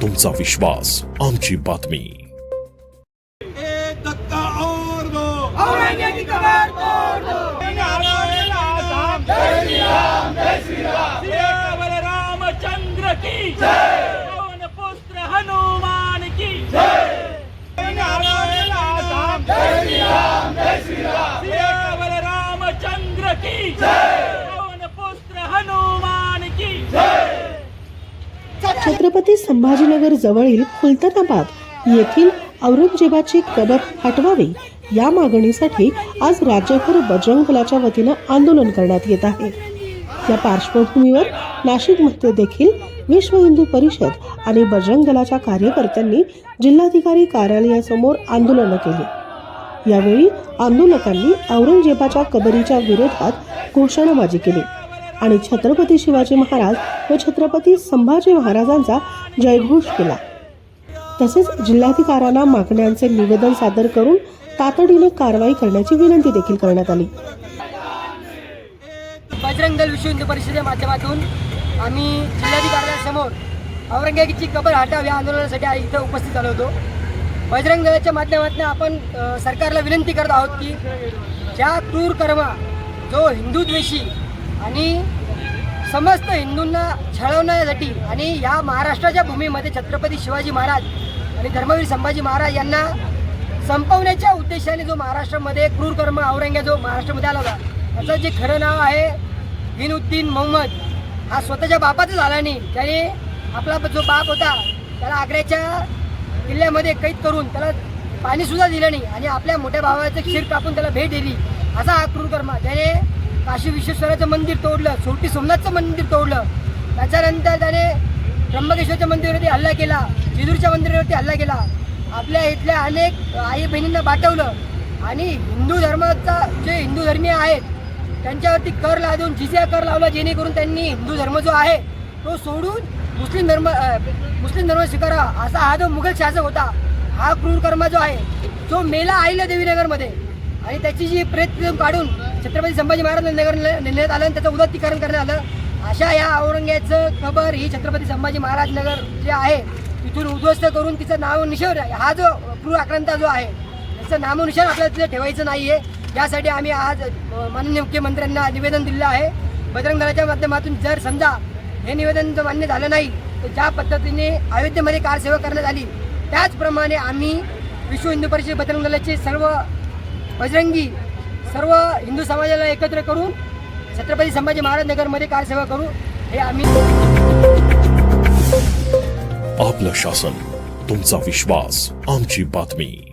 तुमचा विश्वास आमची बातमी और औरंगे रामचंद्र की पुत्र हनुमान की सियावर रामचंद्र की पवन पुत्र हनुमान की छत्रपती संभाजीनगर जवळील खुलतानाबाद येथील औरंगजेबाची कबर हटवावी या मागणीसाठी आज राज्यभर बजरंग दलाच्या वतीनं आंदोलन करण्यात येत आहे. या पार्श्वभूमीवर नाशिकमध्ये देखील विश्व हिंदू परिषद आणि बजरंग दलाच्या कार्यकर्त्यांनी जिल्हाधिकारी कार्यालयासमोर आंदोलनं केली. यावेळी आंदोलकांनी औरंगजेबाच्या कबरीच्या विरोधात घोषणाबाजी केली. आणि छत्रपती शिवाजी महाराज व छत्रपती संभाजी महाराजांचा जयघोष केला. तसेच जिल्हाधिकाऱ्यांना मागण्यांचे निवेदन सादर करून तातडीने कारवाई करण्याची विनंती देखील करण्यात आली. बजरंग दल विश्व हिंदू परिषदेच्या माध्यमातून आम्ही जिल्हाधिकाऱ्यांसमोर औरंगाबादची कबर हटाव या आंदोलनासाठी इथं उपस्थित झालो होतो. बजरंग दलाच्या माध्यमातून आपण सरकारला विनंती करत आहोत की ज्या क्रूर कर्मा जो हिंदू द्वेषी आणि समस्त हिंदूंना छळवण्यासाठी आणि या महाराष्ट्राच्या भूमीमध्ये छत्रपती शिवाजी महाराज आणि धर्मवीर संभाजी महाराज यांना संपवण्याच्या उद्देशाने जो महाराष्ट्रामध्ये क्रूर कर्म औरंग्या जो महाराष्ट्रामध्ये आला होता त्याचं जे खरं नाव आहे विनुद्दीन मोहम्मद हा स्वतःच्या बापाचा झाला नाही त्याने आपला जो बाप होता त्याला आग्र्याच्या किल्ल्यामध्ये कैद करून त्याला पाणीसुद्धा दिलं नाही आणि आपल्या मोठ्या भावाचं क्षीर कापून त्याला भेट दिली असा हा क्रूर कर्म त्याने काशी विश्वेश्वराचं मंदिर तोडलं छोटी सोमनाथचं मंदिर तोडलं. त्याच्यानंतर त्याने त्र्यंबकेश्वरच्या मंदिरावरती हल्ला केला जिजूरच्या मंदिरावरती हल्ला केला. आपल्या इथल्या अनेक आई बहिणींना पाठवलं आणि हिंदू धर्माचा जे हिंदू धर्मीय आहेत त्यांच्यावरती कर लादून जिजिया कर लावला जेणेकरून त्यांनी हिंदू धर्म जो आहे तो सोडून मुस्लिम धर्म मुस्लिम धर्म स्वीकारावा असा हा जो मुघल शासक होता हा क्रूर कर्मा जो आहे जो मेला आईला देवीनगरमध्ये. आणि त्याची जी प्रेत काढून छत्रपती संभाजी महाराज नगर नेण्यात आलं आणि त्याचं उदात्तीकरण करण्यात आलं अशा या औरंग्याचं खबर ही छत्रपती संभाजी महाराज नगर जे आहे तिथून उद्ध्वस्त करून तिचं नाव निशेवर हा जो पूर्व आक्रांता जो आहे त्याचं नामोनिशाण आपल्याला तिथे ठेवायचं नाही आहे यासाठी आम्ही आज माननीय मुख्यमंत्र्यांना निवेदन दिलेलं आहे. बजरंग दलाच्या माध्यमातून जर समजा हे निवेदन जर मान्य झालं नाही तर ज्या पद्धतीने अयोध्येमध्ये कारसेवा करण्यात आली त्याचप्रमाणे आम्ही विश्व हिंदू परिषद बजरंग दलाचे सर्व बजरंगी सर्व हिंदू समाजाला एकत्र करून छत्रपती संभाजी महाराज नगरमध्ये कारसेवा करू हे आम्ही आपलं शासन तुमचा विश्वास आमची बातमी.